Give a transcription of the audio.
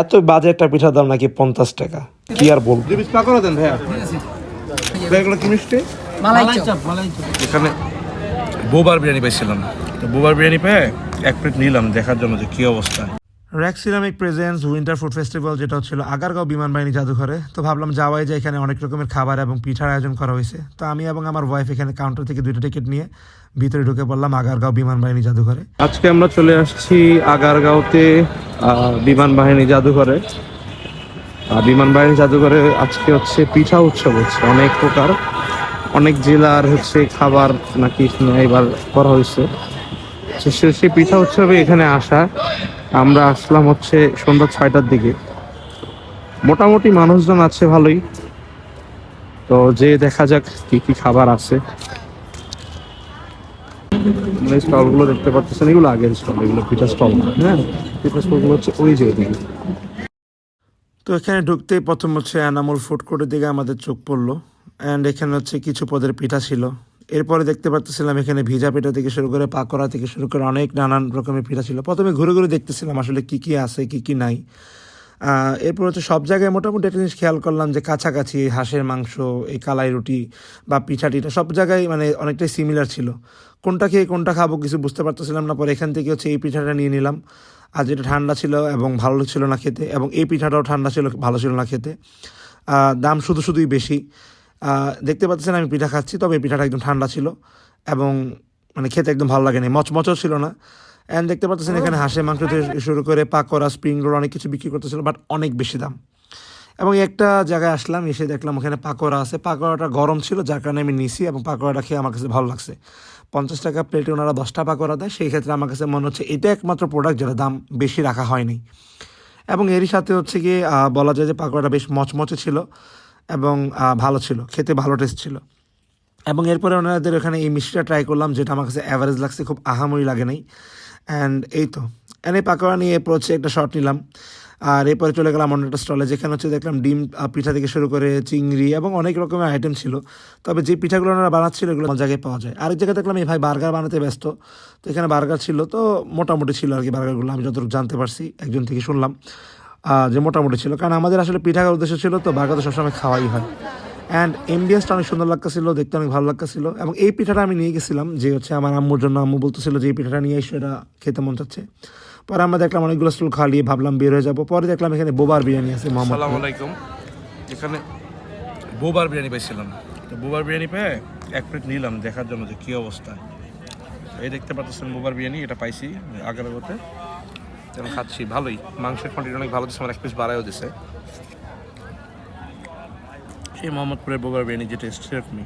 এত বাজে একটা পিঠার দাম নাকি পঞ্চাশ টাকা? কি আর বলব? দুই পিস পাকোড়া দেন ভাইয়া। এগুলো কি মিষ্টি? এখানে বোবার বিরিয়ানি পাইছিলাম। তো বোবার বিরিয়ানি পেয়ে এক প্লেট নিলাম দেখার জন্য যে কি অবস্থা। RAK ceramic presents winter food festival যেটা হচ্ছিল আগারগাঁও বিমানবাহিনী জাদুঘরে। তো ভাবলাম যাওয়াই যে এখানে অনেক রকমের খাবার এবং পিঠার আয়োজন করা হয়েছে। তো আমি এবং আমার ওয়াইফ এখানে কাউন্টার থেকে দুইটা টিকিট নিয়ে ভিতরে ঢুকে পড়লাম আগারগাঁও বিমানবাহিনী জাদুঘরে। আজকে আমরা চলে আসছি আগারগাঁওতে আহ, বিমান বাহিনী জাদুঘরে। আহ, বিমান বাহিনী জাদুঘরে আজকে হচ্ছে পিঠা উৎসব হচ্ছে অনেক প্রকার। অনেক জেলার হচ্ছে খাবার নাকি এবার করা হয়েছে। সেই পিঠা উৎসবে এখানে আসা। আমরা আসলাম হচ্ছে সন্ধ্যা ছয়টার দিকে। মোটামুটি মানুষজন আছে ভালোই। তো যে দেখা যাক কি কি খাবার আছে। মানে স্টলগুলো দেখতে পাচ্ছেন, এগুলো আগের স্টল, এগুলো পিঠা স্টল হ্যাঁ? পিঠা স্টলগুলো হচ্ছে ওই যে তো এখানে ঢুকতেই প্রথম হচ্ছে এনামুল ফুড কোর্টের দিকে আমাদের চোখ পড়ল। অ্যান্ড এখানে হচ্ছে কিছু পদের পিঠা ছিল। এরপরে দেখতে পাচ্ছিলাম এখানে ভিজা পিঠা থেকে শুরু করে পাকোড়া থেকে শুরু করে অনেক নানান রকমের পিঠা ছিল। প্রথমে ঘুরে ঘুরে দেখতেছিলাম আসলে কি কি আছে, কি কি নাই। এরপর হচ্ছে সব জায়গায় মোটামুটি একটা জিনিস খেয়াল করলাম যে কাছাকাছি এই হাঁসের মাংস, এই কালাই রুটি বা পিঠা টিঠা সব জায়গায় মানে অনেকটাই সিমিলার ছিল। কোনটা খেয়ে কোনটা খাব কিছু বুঝতে পারতেছিলাম না, পরে এখান থেকে হচ্ছে এই পিঠাটা নিয়ে নিলাম। আর যেটা ঠান্ডা ছিল এবং ভালো ছিল না খেতে, এবং এই পিঠাটাও ঠান্ডা ছিল, ভালো ছিল না খেতে। দাম শুধু শুধুই বেশি। দেখতে পাচ্ছেন আমি পিঠা খাচ্ছি, তবে পিঠাটা একদম ঠান্ডা ছিল এবং মানে খেতে একদম ভালো লাগেনি, মচমচও ছিল না। অ্যান্ড দেখতে পাচ্ছেন এখানে হাঁসের মাংস থেকে শুরু করে পাকোড়া স্প্রিং রোল অনেক কিছু বিক্রি করতেছিল বাট অনেক বেশি দাম। এবং একটা জায়গায় আসলাম, এসে দেখলাম ওখানে পাকোড়া আছে। পাকোড়াটা গরম ছিল, যার কারণে আমি নিছি এবং পাকোড়াটা খেয়ে আমার কাছে ভালো লাগছে। পঞ্চাশ টাকা প্লেটে ওনারা দশটা পাকোড়া দেয়, সেই ক্ষেত্রে আমার কাছে মনে হচ্ছে এটা একমাত্র প্রোডাক্ট যেটা দাম বেশি রাখা হয়নি। এবং এরই সাথে হচ্ছে গিয়ে বলা যায় যে পাকোড়াটা বেশ মচমচে ছিল। এবং ভালো ছিল, খেতে ভালো টেস্ট ছিল। এবং এরপরে ওনাদের ওখানে এই মিষ্টিটা ট্রাই করলাম, যেটা আমার কাছে অ্যাভারেজ লাগছে, খুব আহামরি লাগে নাই। অ্যান্ড এই তো। এনে পাকোড়া নিয়ে এরপর একটা শট নিলাম। আর এরপরে চলে গেলাম অন্য একটা স্টলে যেখানে হচ্ছে দেখলাম ডিম পিঠা থেকে শুরু করে চিংড়ি এবং অনেক রকমের আইটেম ছিল। তবে যে পিঠাগুলো ওনারা বানাচ্ছিল, এগুলো জায়গায় পাওয়া যায়। আরেক জায়গায় দেখলাম, এই ভাই বার্গার বানাতে ব্যস্ত। তো এখানে বার্গার ছিল, তো মোটামুটি ছিল আর কি বার্গারগুলো আমি যতটুকু জানতে পারছি, একজন থেকে শুনলাম। যে মোটামুটি ছিল। কারণ আমাদের আসলে পিঠা উদ্দেশ্য ছিল তো বার্গার তো সবসময় খাওয়াই হয়। অ্যান্ড এমবিএসটা অনেক সুন্দর লাগতেছিল, দেখতে অনেক ভালো লাগতেছিল। এবং এই পিঠাটা আমি নিয়ে গেছিলাম, যে হচ্ছে আমার আম্মুর জন্য আম্মু বলতেছিল যে এই পিঠাটা নিয়ে এসে, এটা খেতে মন চাচ্ছে। পরে আমরা দেখলাম অনেকগুলো স্টল খালিয়ে ভাবলাম বের হয়ে যাব। পরে দেখলাম এখানে বোবার বিরিয়ানি আছে আসসালামু আলাইকুম। এখানে বোবার বিরিয়ানি পাইছিলাম। বোবার বিরিয়ানি পেয়ে এক প্লেট নিলাম, দেখার জন্য যে কী অবস্থা। এই দেখতে পাচ্ছেন বোবার বিরিয়ানি, এটা পাইছি আগের আগারগতে এবং খাচ্ছি ভালোই। মাংসের কোয়ান্টিটি অনেক ভালো দিচ্ছে আমার এক পিস বাড়ায়ও দিছে। সেই মোহাম্মদপুরের বোবার বিরিয়ানি, যে টেস্ট সেরকমই।